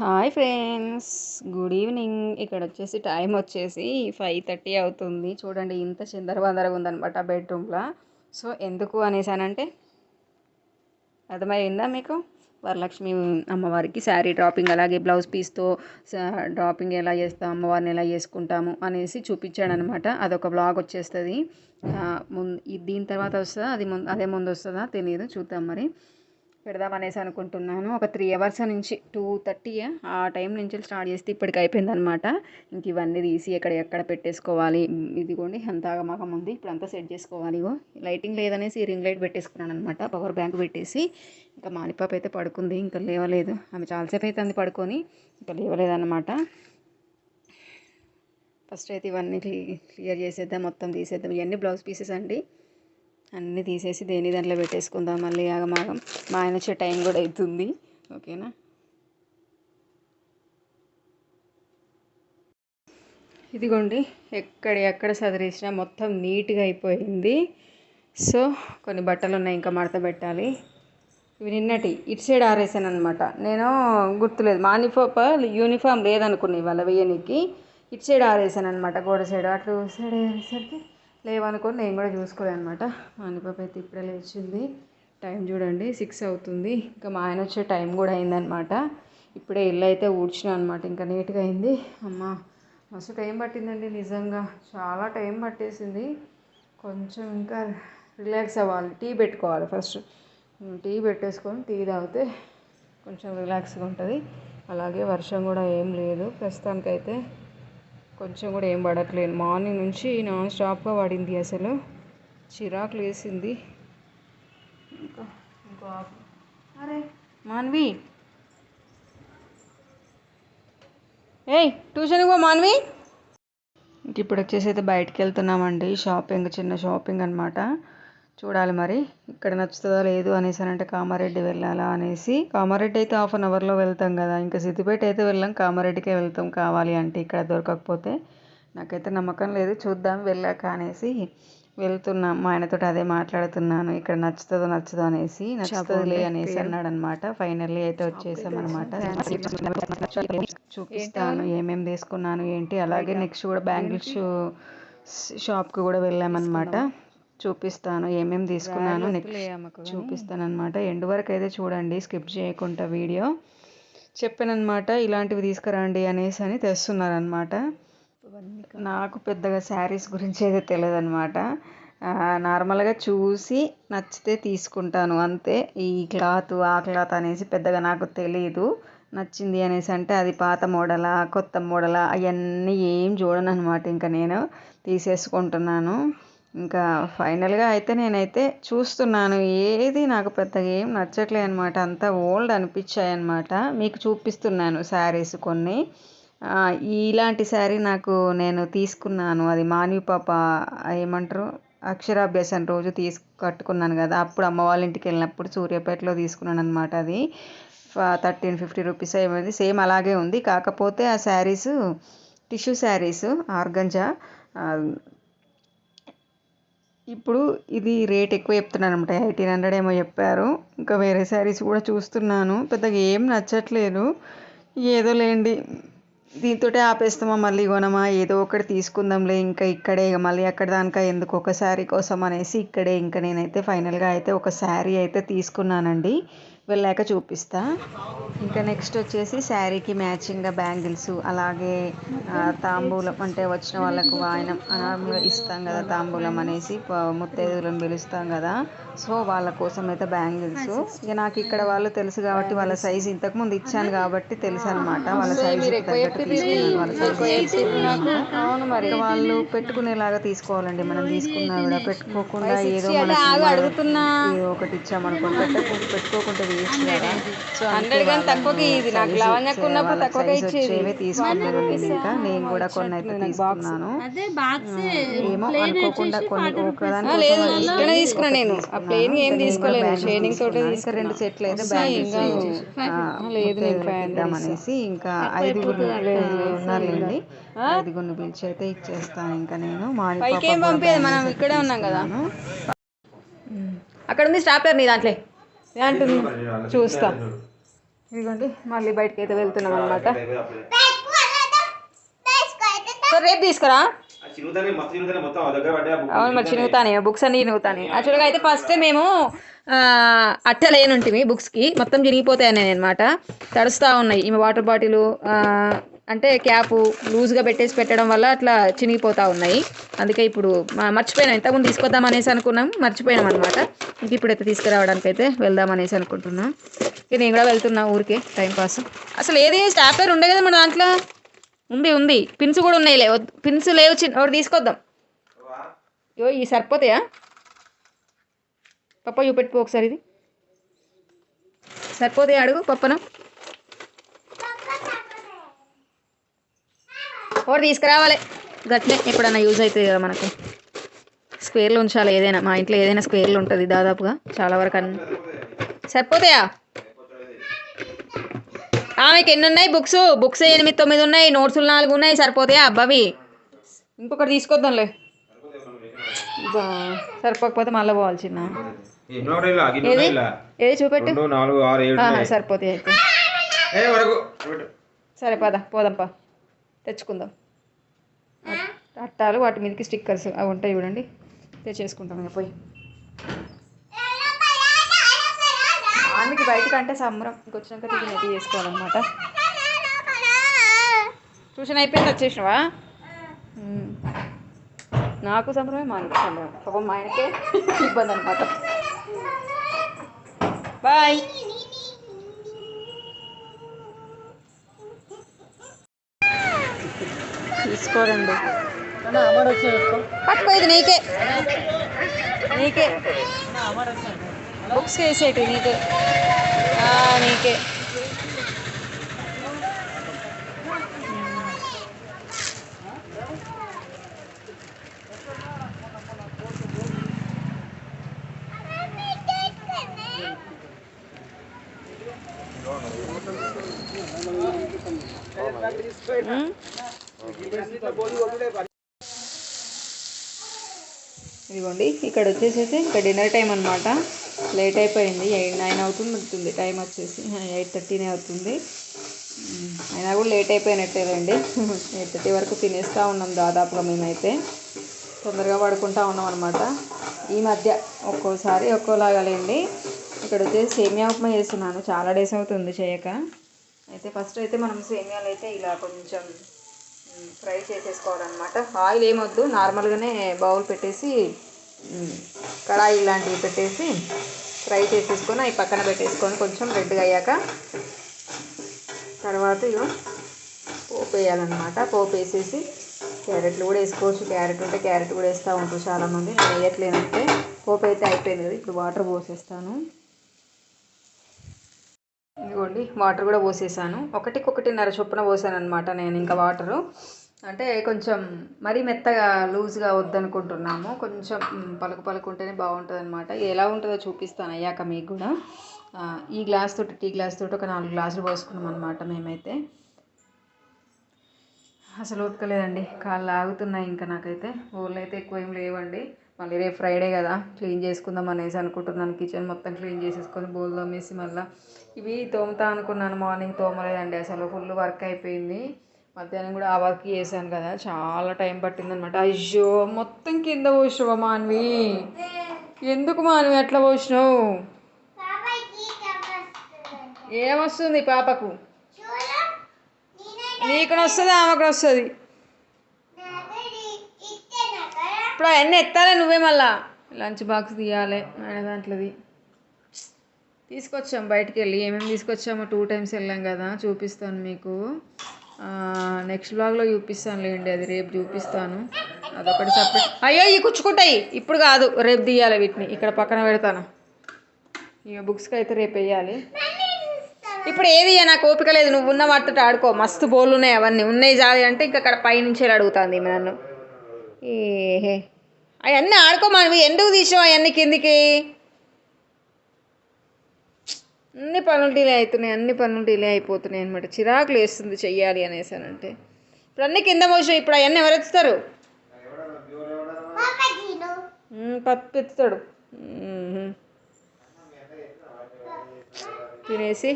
Hi friends good evening. ఇక్కడ వచ్చేసి time వచ్చేసి ఫైవ్ థర్టీ అవుతుంది. చూడండి ఇంత చిందరవందరగా ఉందనమాట బెడ్రూమ్లో. సో ఎందుకు అనేసానంటే అర్థమైందా మీకు? వరలక్ష్మి అమ్మవారికి శారీ డ్రాపింగ్ అలాగే బ్లౌజ్ పీస్తో డ్రాపింగ్ ఎలా చేస్తాం అమ్మవారిని ఎలా చేసుకుంటాము అనేసి చూపించాడు అనమాట అదొక బ్లాగ్ వచ్చేస్తుంది. ముందు దీని తర్వాత వస్తుందా? అది ముందు అదే ముందు వస్తుందా? తెలియదు చూద్దాం మరి. పెడదాం అనేసి అనుకుంటున్నాను. ఒక త్రీ అవర్స్ నుంచి టూ థర్టీ ఆ టైం నుంచి స్టార్ట్ చేస్తే ఇప్పటికి అయిపోయింది అనమాట ఇంక ఇవన్నీ తీసి ఎక్కడ ఎక్కడ పెట్టేసుకోవాలి? ఇదిగోండి అంత ఆగమాగం ఉంది. ఇప్పుడు అంతా సెట్ చేసుకోవాలి ఇగో. లైటింగ్ లేదనేసి రింగ్ లైట్ పెట్టేసుకున్నాను అనమాట పవర్ బ్యాంక్ పెట్టేసి ఇంకా మాలిపాప అయితే పడుకుంది. ఇంకా లేవలేదు. ఆమె చాలాసేపు అయితే అంది పడుకొని. ఇంకా లేవలేదన్నమాట. ఫస్ట్ అయితే ఇవన్నీ క్లియర్ చేసేద్దాం మొత్తం తీసేద్దాం. ఇవన్నీ బ్లౌజ్ పీసెస్ అండి. అన్నీ తీసేసి దేని దాంట్లో పెట్టేసుకుందాం మళ్ళీ ఆగమాగం మా ఆయన వచ్చే టైం కూడా అవుతుంది. ఓకేనా? ఇదిగోండి ఎక్కడ ఎక్కడ సదిరేసినా మొత్తం నీట్గా అయిపోయింది. సో కొన్ని బట్టలు ఉన్నాయి ఇంకా మడత పెట్టాలి. ఇవి నిన్నటి ఇటు సైడ్ ఆరేసాను అనమాట నేను గుర్తులేదు మానిఫోప యూనిఫామ్ లేదనుకున్నా ఇవాళ వేయనికి ఇటు సైడ్ ఆరేసాను అనమాట గోడ సైడ్. అటు సైడ్ వేసేసరికి లేవనుకొని నేను కూడా చూసుకోలేదు అనమాట మానిపాప అయితే ఇప్పుడే లేచింది. టైం చూడండి సిక్స్ అవుతుంది. ఇంకా మా ఆయన వచ్చే టైం కూడా అయిందనమాట ఇప్పుడే ఇల్లు అయితే ఊడ్చిన అనమాట ఇంకా నీట్గా అయింది. అమ్మ మస్తు టైం పట్టిందండి నిజంగా. చాలా టైం పట్టేసింది. కొంచెం ఇంకా రిలాక్స్ అవ్వాలి. టీ పెట్టుకోవాలి ఫస్ట్. టీ పెట్టేసుకొని టీ తాగితే కొంచెం రిలాక్స్గా ఉంటుంది. అలాగే వర్షం కూడా ఏం లేదు. ప్రస్తుతానికైతే కొంచెం కూడా ఏం పడట్లేదు. మార్నింగ్ నుంచి నాన్ స్టాప్గా పడింది అసలు. చిరాకు లేసింది. ఇంకా ఇంకో అరే మాన్వి. ఏయ్ ట్యూషన్ పో మాన్వి. ఇంక ఇప్పుడు వచ్చేసి అయితే బయటికి వెళ్తున్నామండి. షాపింగ్ చిన్న షాపింగ్ అనమాట చూడాలి మరి. ఇక్కడ నచ్చుతుందా లేదు అనేసి అంటే కామారెడ్డి వెళ్ళాలా అనేసి. కామారెడ్డి అయితే హాఫ్ అన్ అవర్లో వెళ్తాం కదా. ఇంకా సిద్దిపేట అయితే వెళ్ళాం. కామారెడ్డికే వెళ్తాం కావాలి అంటే ఇక్కడ దొరకకపోతే. నాకైతే నమ్మకం లేదు. చూద్దాం వెళ్ళాక అనేసి వెళ్తున్నాం. మా ఆయనతో అదే మాట్లాడుతున్నాను. ఇక్కడ నచ్చుతుందో నచ్చదో అనేసి. నచ్చుతుందిలే అనేసి అన్నాడు అనమాట ఫైనల్లీ అయితే వచ్చేసాం అనమాట చూపిస్తాను. ఏమేమి తీసుకున్నాను ఏంటి? అలాగే నెక్స్ట్ కూడా బ్యాంగిల్స్ షాప్కి కూడా వెళ్ళామన్నమాట చూపిస్తాను ఏమేమి తీసుకున్నాను నెక్స్ట్ చూపిస్తాను అనమాట ఎండ్ వరకు అయితే చూడండి స్కిప్ చేయకుండా వీడియో. చెప్పానమాట ఇలాంటివి తీసుకురండి అనేసి అని తెస్తున్నారనమాట నాకు పెద్దగా శారీస్ గురించి అయితే తెలియదు అనమాట నార్మల్గా చూసి నచ్చితే తీసుకుంటాను అంతే. ఈ క్లాత్ ఆ క్లాత్ అనేసి పెద్దగా నాకు తెలియదు నచ్చింది అనేసి అంటే అది పాత మోడలా కొత్త మోడలా అవన్నీ ఏం చూడను అనమాట ఇంకా నేను తీసేసుకుంటున్నాను. ఇంకా ఫైనల్గా అయితే నేనైతే చూస్తున్నాను. ఏది నాకు పెద్దగా ఏం నచ్చట్లే అనమాట అంతా ఓల్డ్ అనిపించాయి అనమాట మీకు చూపిస్తున్నాను శారీస్ కొన్ని. ఇలాంటి శారీ నాకు నేను తీసుకున్నాను. అది మాన్వి పాప ఏమంటారు అక్షరాభ్యాసం రోజు తీసు కట్టుకున్నాను కదా. అప్పుడు అమ్మ వాళ్ళ ఇంటికి వెళ్ళినప్పుడు సూర్యాపేటలో తీసుకున్నాను అనమాట అది థర్టీన్ ఫిఫ్టీ రూపీస్ ఏమైంది సేమ్ అలాగే ఉంది. కాకపోతే ఆ శారీస్ టిష్యూ శారీస్ ఆర్గంజా ఇప్పుడు ఇది రేట్ ఎక్కువ చెప్తున్నాను అనమాట ఎయిటీన్ హండ్రెడ్ ఏమో చెప్పారు. ఇంకా వేరే శారీస్ కూడా చూస్తున్నాను. పెద్దగా ఏం నచ్చట్లేదు. ఏదో లేండి. దీంతో ఆపేస్తామా? మళ్ళీ కొనమా? ఏదో ఒకటి తీసుకుందాంలే. ఇంకా ఇక్కడే మళ్ళీ అక్కడ దానిక ఎందుకు ఒక శారీ కోసం అనేసి ఇక్కడే ఇంకా నేనైతే ఫైనల్గా అయితే ఒక శారీ అయితే తీసుకున్నానండి. వెళ్ళాక చూపిస్తా. ఇంకా నెక్స్ట్ వచ్చేసి శారీకి మ్యాచింగ్గా బ్యాంగిల్స్ అలాగే తాంబూలం అంటే వచ్చిన వాళ్ళకు వాయనం ఇస్తాం కదా తాంబూలం అనేసి ముత్తైదులను పిలుస్తాం కదా. సో వాళ్ళ కోసం అయితే బ్యాంగిల్స్. ఇక నాకు ఇక్కడ వాళ్ళు తెలుసు కాబట్టి వాళ్ళ సైజ్ ఇంతకుముందు ఇచ్చాను కాబట్టి తెలుసు అనమాట వాళ్ళ సైజ్ వాళ్ళ సైజ్. అవును మరి. వాళ్ళు పెట్టుకునేలాగా తీసుకోవాలండి. మనం తీసుకున్నా కూడా పెట్టుకోకుండా ఏదో అడుగుతున్నా. ఏదో ఒకటి ఇచ్చామనుకో పెట్టకుండా పెట్టుకోకుండా వేస్ట్ కదా సో హండ్రెడ్ కానీ తక్కువకి ఇది. నాకు ఉన్నప్పుడు తక్కువగా తీసుకున్నాను నేను ఇంకా. నేను కూడా కొన్ని అయితే తీసుకున్నాను. ఏమో అనుకోకుండా కొన్ని ఒకదాని లేదు ఇట్లనే నేను. ఆ ప్లేన్ ఏం తీసుకోలేదు. షేడింగ్ తోటి ఇంకా రెండు సెట్లు అయితే బ్యాంగిల్స్ లేదు నేను అనేసి ఇంకా ఐదుగురు ఉన్నారులేండి. ఐదుగురిని పిలిచి అయితే ఇచ్చేస్తాను ఇంకా నేను. మాడి పంపేది? మనం ఇక్కడే ఉన్నాం కదా. అక్కడ ఉంది స్టాప్లర్ నీ దాంట్లో. ఏమంటుంది చూస్తా. ఇదిగోండి మళ్ళీ బయటకి అయితే వెళ్తున్నాం అనమాట రేపు తీసుకురా. అవును మరి చినుగుతానే బుక్స్ అన్ని చినుగుతానే యాక్చువల్గా అయితే ఫస్ట్ మేము ఆ, అట్టలేనుంటిమి బుక్స్కి. మొత్తం చిరిగిపోతాయని అనమాట తడుస్తూ ఉన్నాయి. ఈమె వాటర్ బాటిల్ అంటే క్యాప్ లూజ్గా పెట్టేసి పెట్టడం వల్ల అట్లా చినిగిపోతూ ఉన్నాయి. అందుకే ఇప్పుడు మ- మర్చిపోయినాం ఇంతకుముందు తీసుకొద్దాం అనేసి అనుకున్నాం మర్చిపోయినాం అనమాట ఇంక ఇప్పుడైతే తీసుకురావడానికి అయితే వెళ్దాం అనేసి అనుకుంటున్నాం. ఇక నేను కూడా వెళ్తున్నా ఊరికే టైంపాస్ అసలు ఏది స్టాప్లర్ ఉండే కదా మన దాంట్లో? ఉంది ఉంది. పిన్స్ కూడా ఉన్నాయి లేవు పిన్స్ లేవు చిన్న ఒకటి తీసుకొద్దాం. యో ఈ సరిపోతాయా? పప్ప చూపెట్టుకో ఒకసారి ఇది. సరిపోతాయి అడుగు పప్పన? ఒకటి తీసుకురావాలి. గట్లే ఎప్పుడన్నా యూజ్ అవుతుంది కదా మనకు. స్క్వేర్లో ఉంచాలి ఏదైనా. మా ఇంట్లో ఏదైనా స్క్వేర్లో ఉంటుంది దాదాపుగా చాలా వరకు అన్ని. సరిపోతాయా? ఆమెకి ఎన్ని ఉన్నాయి బుక్స్? బుక్స్ ఎనిమిది తొమ్మిది ఉన్నాయి నోట్సులు నాలుగు ఉన్నాయి సరిపోతాయా? అబ్బావి ఇంకొకటి తీసుకొద్దాంలే. సరిపోకపోతే మళ్ళీ పోవాలి చిన్న ఎన్నో ఒకటి ఇలా గిన్నె ఏది చూపెట్టు. సరిపోతాయి అయితే. సరే పద పోదాంపా తెచ్చుకుందాం. అట్- అట్టాలు వాటి మీదకి స్టిక్కర్స్ అవి ఉంటాయి చూడండి. తెచ్చేసుకుంటాం ఇక పోయి. బయటకు అంటే సంబరం. ఇంకొచ్చినాక తిరిగి నెట్టి చేసుకోవాలన్నమాట. ట్యూషన్ అయిపోయింది వచ్చేసినవా. నాకు సంబరమే మా ఆయనకి సంబరం పాపం మా ఆయనకే ఇబ్బంది అనమాట బాయ్. తీసుకోరండి. పట్టుకో ఇది నీకే. నీకే. బుక్స్ వేసేటి నీకే. ఆ, నీకే. ఉమ్. ఇదిగోండి ఇక్కడ వచ్చేసి అయితే ఇంకా డిన్నర్ టైం అనమాట లేట్ అయిపోయింది ఎయిట్ నైన్ అవుతుంది టైం వచ్చేసి ఎయిట్ థర్టీనే అవుతుంది. అయినా కూడా లేట్ అయిపోయినట్టేనండి ఎయిట్ థర్టీ వరకు తినేస్తూ ఉన్నాం దాదాపుగా మేమైతే. తొందరగా పడుకుంటా ఉన్నాం అనమాట ఈ మధ్య ఒక్కోసారి ఒక్కోలాగా లేండి ఇక్కడ వచ్చేసి సేమియా ఉప్మా చేస్తున్నాను. చాలా డేస్ అవుతుంది చేయక. అయితే ఫస్ట్ అయితే మనం సేమియాలు అయితే ఇలా కొంచెం ఫ్రై చేసేసుకోవాలన్నమాట. ఆయిల్ ఏమొద్దు నార్మల్గానే బౌల్ పెట్టేసి కడాయి ఇలాంటివి పెట్టేసి ఫ్రై చేసేసుకొని అవి పక్కన పెట్టేసుకొని కొంచెం రెడ్గా అయ్యాక తర్వాత ఇక పోపు వేయాలన్నమాట. పోపు వేసేసి క్యారెట్లు కూడా వేసుకోవచ్చు. క్యారెట్ ఉంటే క్యారెట్ కూడా వేస్తూ ఉంటారు చాలామంది. నేను వేయట్లేనంటే పోపు అయితే అయిపోయింది కదా ఇప్పుడు వాటర్ పోసేస్తాను. ఇదిగోండి వాటర్ కూడా పోసేసాను. ఒకటికి ఒకటిన్నర చొప్పున పోసాను అనమాట నేను ఇంకా వాటరు. అంటే కొంచెం మరీ మెత్తగా లూజ్గా వద్దనుకుంటున్నాము. కొంచెం పలుకు పలుకు ఉంటేనే బాగుంటుంది అనమాట ఎలా ఉంటుందో చూపిస్తాను అయ్యాక మీకు కూడా. ఈ గ్లాస్ తోటి టీ గ్లాస్ తోటి ఒక నాలుగు గ్లాసులు పోసుకున్నాం అనమాట మేమైతే. అసలు ఉతకలేదండి. కాళ్ళు ఆగుతున్నాయి ఇంకా నాకైతే. ఊళ్ళో అయితే ఎక్కువ ఏం లేవండి. మళ్ళీ రేపు ఫ్రైడే కదా క్లీన్ చేసుకుందాం అనేసి అనుకుంటున్నాను. కిచెన్ మొత్తం క్లీన్ చేసేసుకొని బోల్ తోమేసి మళ్ళీ ఇవి తోముతా అనుకున్నాను. మార్నింగ్ తోమలేదండి అసలు ఫుల్ వర్క్ అయిపోయింది. మధ్యాహ్నం కూడా ఆ వర్క్ చేశాను కదా చాలా టైం పట్టింది అనమాట అయ్యో మొత్తం కింద పోసినావా మాన్వి? ఎందుకు మాన్వి అట్లా పోసినావు? ఏమొస్తుంది పాపకు? నీకు వస్తుంది ఆమెకు వస్తుంది ఇప్పుడు అవన్నీ ఎత్తాలే నువ్వే మళ్ళా. లంచ్ బాక్స్ తీయాలి ఆయన దాంట్లోది. తీసుకొచ్చాం బయటికి వెళ్ళి ఏమేమి తీసుకొచ్చామో టూ టైమ్స్ వెళ్ళాం కదా చూపిస్తాను మీకు. నెక్స్ట్ బ్లాగ్లో చూపిస్తాను లేండి అది రేపు చూపిస్తాను. అదొకటి సపరేట్ అయ్యో ఇవి కుచ్చుకుంటాయి. ఇప్పుడు కాదు రేపు తీయాలి వీటిని. ఇక్కడ పక్కన పెడతాను. ఇక బుక్స్కి అయితే రేపు వేయాలి. ఇప్పుడు ఏది ఇయ్య, నాకు ఓపిక లేదు. నువ్వు ఉన్న వాటితో ఆడుకో. మస్తు బోళ్ళు ఉన్నాయి అవన్నీ. ఉన్నాయి జాలి అంటే ఇంకా అక్కడ పైనుంచి అడుగుతుంది నన్ను. ఏహే. అవన్నీ ఆడుకో మనవి ఎందుకు తీసావు అవన్నీ కిందికి? అన్ని పనులు డిలే అవుతున్నాయి అన్ని పనులు డిలే అయిపోతున్నాయి అనమాట చిరాకులు వేస్తుంది చెయ్యాలి అనేసానంటే ఇప్పుడు అన్నీ కింద మోసం ఇప్పుడు అవన్నీ ఎవరు ఎత్తుతారు? ఉమ్, ఎత్తుతాడు. తినేసి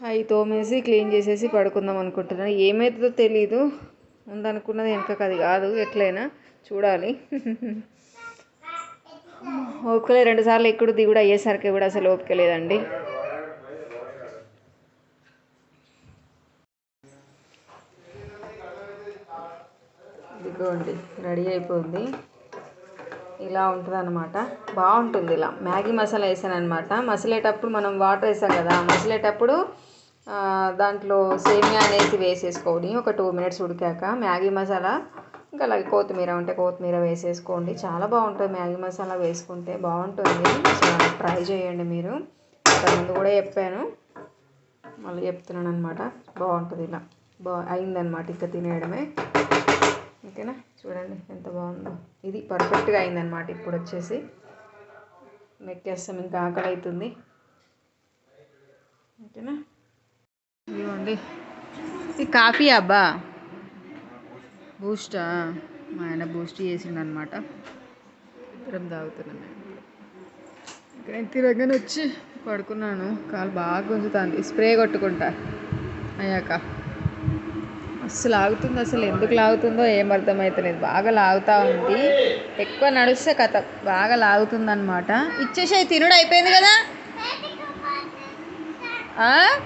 అవి తోమేసి క్లీన్ చేసేసి పడుకుందాం అనుకుంటున్నాను ఏమవుతుందో తెలీదు. ఉందనుకున్నది వెనక అది కాదు ఎట్లయినా. చూడాలి. ఓపికలే రెండు సార్లు ఎక్కుడు దిగుడు అయ్యేసరికి కూడా అసలు ఓపిక లేదండి. ఇదిగోండి రెడీ అయిపోయింది. ఇలా ఉంటుంది అనమాట బాగుంటుంది ఇలా. మ్యాగీ మసాలా వేసాను అనమాట మసిలేటప్పుడు మనం వాటర్ వేసాం కదా మసిలేటప్పుడు దాంట్లో సేమియా అనేసి వేసేసుకోండి ఒక టూ మినిట్స్ ఉడికాక మ్యాగీ మసాలా ఇంకా అలాగే కొత్తిమీర ఉంటే కొత్తిమీర వేసేసుకోండి. చాలా బాగుంటుంది. మ్యాగీ మసాలా వేసుకుంటే బాగుంటుంది. ట్రై చేయండి మీరు. ముందు కూడా చెప్పాను. మళ్ళీ చెప్తున్నాను అనమాట బాగుంటుంది ఇలా. బా అయిందనమాట ఇంకా తినేయడమే. ఓకేనా? చూడండి ఎంత బాగుందో. ఇది పర్ఫెక్ట్గా అయిందనమాట ఇప్పుడు వచ్చేసి. నెక్కేస్తాం. ఇంకా ఆకలి అవుతుంది ఓకేనా? ఇవ్వండి ఇది కాఫీ అబ్బా. బూస్టా? మా ఆయన బూస్ట్ చేసిండు అనమాట ఇద్దరం తాగుతున్నాం. ఇక్కడ తిరగని వచ్చి పడుకున్నాను. కాలు బాగా గుంజుతుంది. స్ప్రే కొట్టుకుంటా. అయ్యాక. అస్సలు లాగుతుంది అసలు ఎందుకు లాగుతుందో ఏం అర్థమవుతలేదు బాగా లాగుతూ ఉంది. ఎక్కువ నడిస్తే కథ. బాగా లాగుతుంది అనమాట ఇచ్చేసే తినుడు అయిపోయింది కదా? ఆ?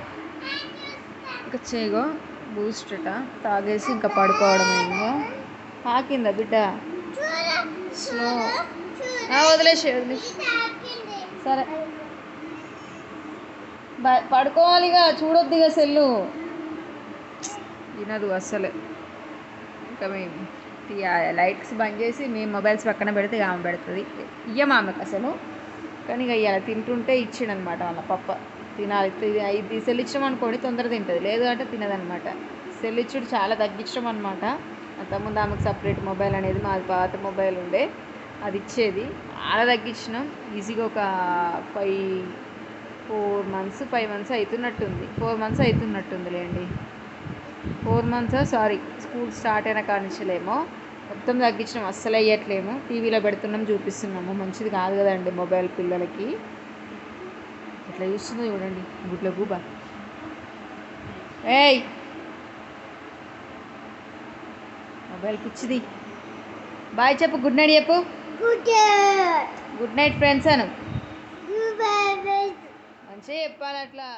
ఇంకా చేయగో బూస్ట్ అట తాగేసి ఇంకా పడుకోవడం ఇంకా తాకిందా బిడ్డ? స్లో వదిలేసి వదిలేసి. సరే. బ- పడుకోవాలిగా చూడొద్దిగా సెల్లు. వినదు అస్సలే. ఇంకా మేము లైట్స్ బంద్ చేసి మేము మొబైల్స్ పక్కన పెడితే ఆమె పెడుతుంది. ఇయ్యం ఆమెకు అసలు. కానీ ఇక ఇలా తింటుంటే ఇచ్చిండనమాట వాళ్ళ పప్ప. తినాలి. ఇది సెల్ ఇచ్చడం అనుకోండి తొందరగా తింటుంది. లేదు అంటే తినదనమాట. సెల్ ఇచ్చుడు చాలా తగ్గించడం అనమాట. అంతకుముందు ఆమెకు సపరేట్ మొబైల్ అనేది మాది పాత మొబైల్ ఉండే. అది ఇచ్చేది. చాలా తగ్గించినాం. ఈజీగా ఒక five four months five months అవుతున్నట్టుంది four months అవుతున్నట్టుంది లేండి four months? Sorry. School start అయిన కానించలేమో మొత్తం తగ్గించినాం. అస్సలు అయ్యట్లేము టీవీలో పెడుతున్నాం చూపిస్తున్నాము. మంచిది కాదు కదండి మొబైల్ పిల్లలకి. ఎట్లా చూస్తుందో చూడండి. గుడ్ల గూబ. ఏయ్! మొబైల్ పిచ్చిది. బాయ్ చెప్పు గుడ్ నైట్ చెప్పు. Good night. ఫ్రెండ్స్ అను. మంచిగా చెప్పాలి అట్లా.